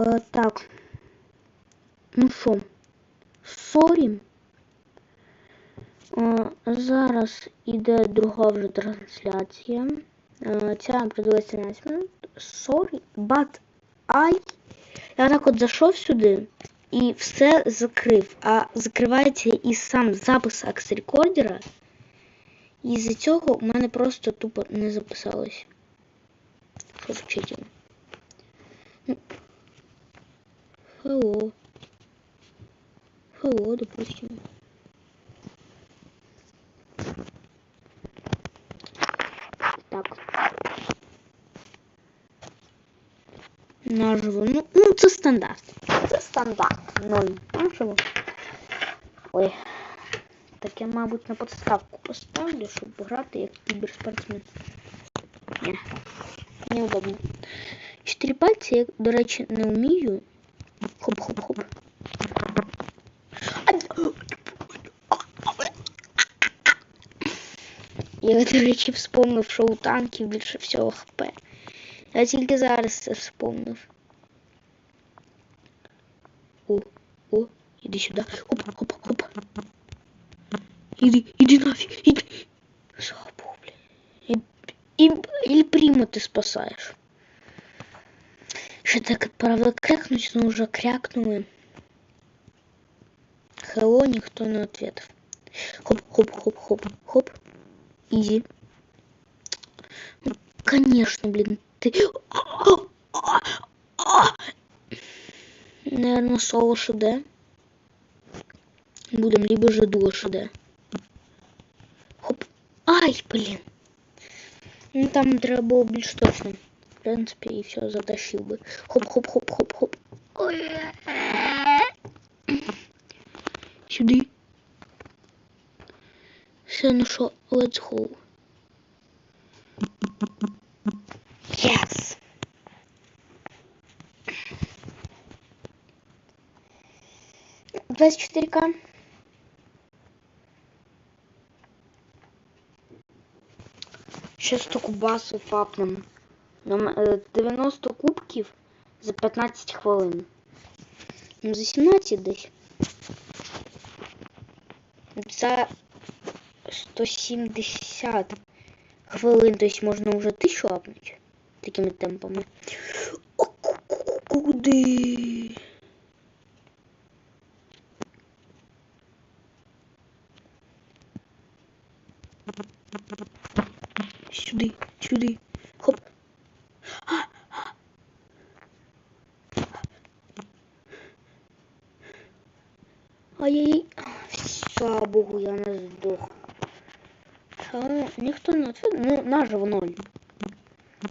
Е, так. Ну що, сорі. Е, зараз іде друга вже трансляція. Е, ця продлилася 17 минут. Sorry, but I. Я так от зайшов сюди і все закрив. А закривається і сам запис акс-рекордера. І з-за цього у мене просто тупо не записалось. Що? Ну. Hello. Hello, допустим. Так. Наживо. Ну, ну це стандарт. Це стандарт. Ноль. Наживо. Ой. Так я, мабуть, на подставку поставлю, щоб грати як кіберспортсмен. Ні. Неудобно. Чотири пальці я, до речі, не вмію. Хоп-хоп-хоп. Я, до речі, вспомнив, що у танків більше всього хп. Я тільки зараз це вспомнив. О, о, іди сюди. Хоп, хоп, хоп. Іди, іди нафіг, іди. Забув, блін. І, і, і прямо ти спасаєш. Ще так правда крякнуть, но уже крякнули. Hello, никто не ответов. Хоп, хоп, хоп, хоп, хоп. Изи. Ну, конечно, блин, ты... Наверное, соло ШД. Будем либо же дуо ШД. Хоп. Ай, блин. Ну там треба більш точно. В принципі, і все затащив би. Хоп-хоп-хоп-хоп-хоп. Сюди. Все, ну що, let's go. Yes! Двадцать четыре к Сейчас таку басу фапнем. Нам, е, 90 кубків за 15 хвилин. Ну, за 17 десь. За 170 хвилин, то есть можна вже 1000 апнути такими темпами. Куди? Сюди, сюди. Хоп. Ай-яй-яй. Слава богу, я не здох. Але ніхто не ответ. Ну, наживо ноль.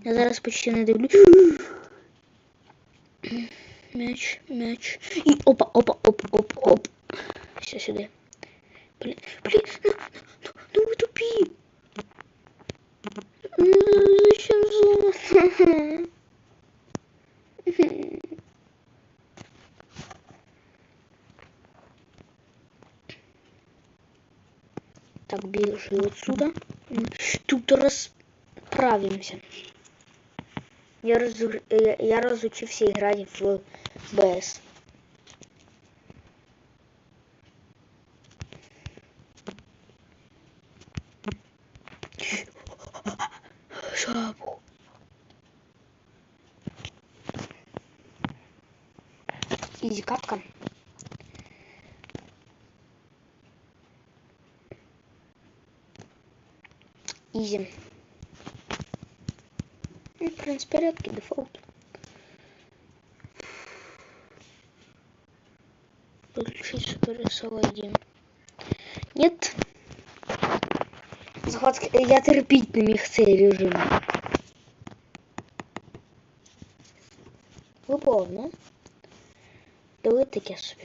Я зараз почти не дивлюсь. Мяч, мяч. І опа, опа, оп, оп, оп. Все сюди. Блін, блін, ну, ну, ну ви тупі. Ну, зачем золото? Так, бежи отсюда. Тут расправимся. Я, раз, я, я разучился играть в БС. Шапу. Изи катка. Изи. Ну, в принципе, редкий дефолт. Подключить супер SL1. Нет. Захват... Я терпіть не міг цей режим. Виповно. Давай таке собі.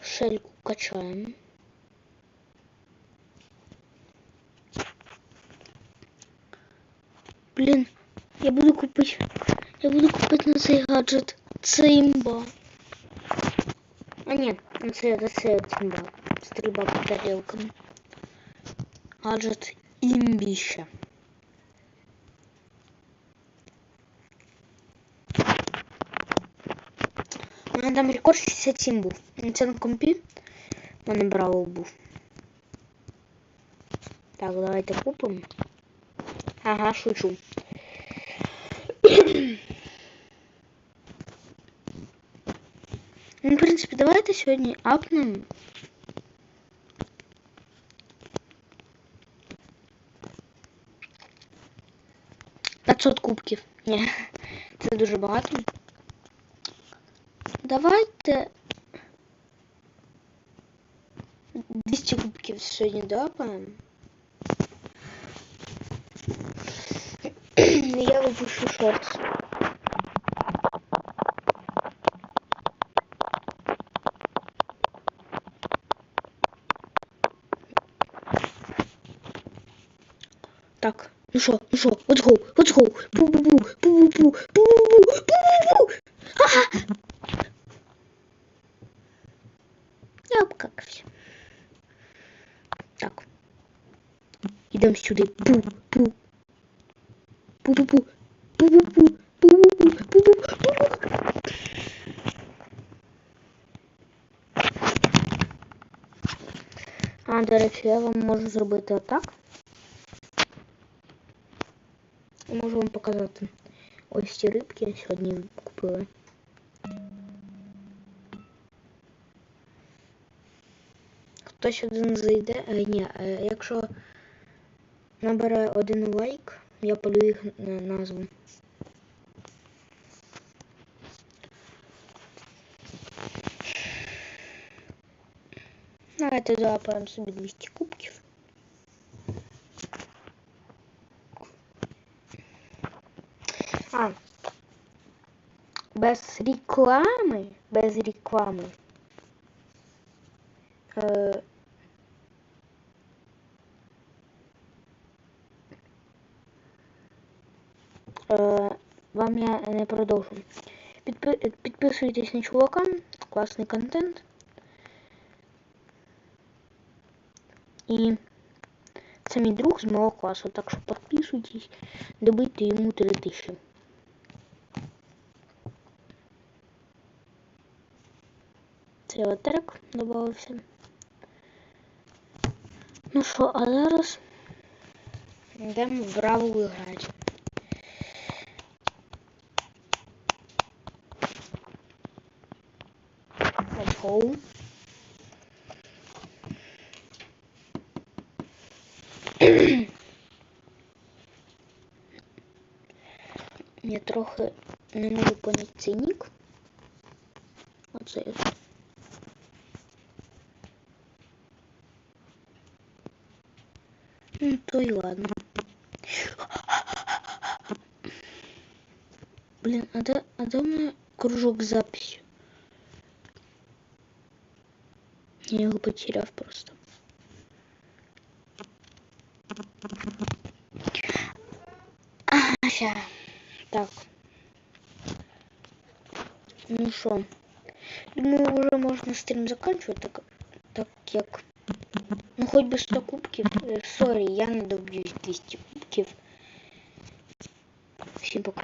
Шельку качаємо. Блин, я буду купить. Я буду купить на цей гаджет. Це імба. А ні, на це, на це імба. Стрільба по тарілкам. Гаджет імбіще. мене там рекорд 67 був. Це на компі. У мене браво був. Так, давайте купимо. Ага, шучу. Ну, в принципі, давайте сьогодні апнемо. П'ятсот кубків. Ні, це дуже багато. Давайте 200 кубків сьогодні допаємо. Я випущу шортс. Так, ну що, ну що, let's go, let's go. Пу-пу-пу, пу-пу-пу, пу-пу-пу, пу-пу-пу. Ага. Я обкакався. Так. Ідемо сюди. Пу-пу. Пу-пу-пу. А, до речі, я вам можу зробити отак. І Можу вам показати. Ось ці рибки я сьогодні купили. Хтось один зайде, а ні, е, якщо набере один лайк, я полю їх на назву. Давайте залапаємо собі 200 кубків. А, без реклами, без реклами. Е, е, вам я не продовжу. Підпи- Підписуйтесь на чувака, класний контент. І це мій друг з мого класу, так що підписуйтесь, добийте йому 3000. Це от трек додався. Ну що, а зараз йдемо в браву грати. Go. Я трохи не можу поняти цей нік. Оце. Ну, то и ладно. Блин, а да, а да у меня кружок с Я его потерял просто. А, ща. Так. Ну что? Думаю, уже можно стрим заканчивать, так, так як Ну хоть би 100 кубків. Е, Сорі, я не доб'юсь 200 кубків. Всім пока.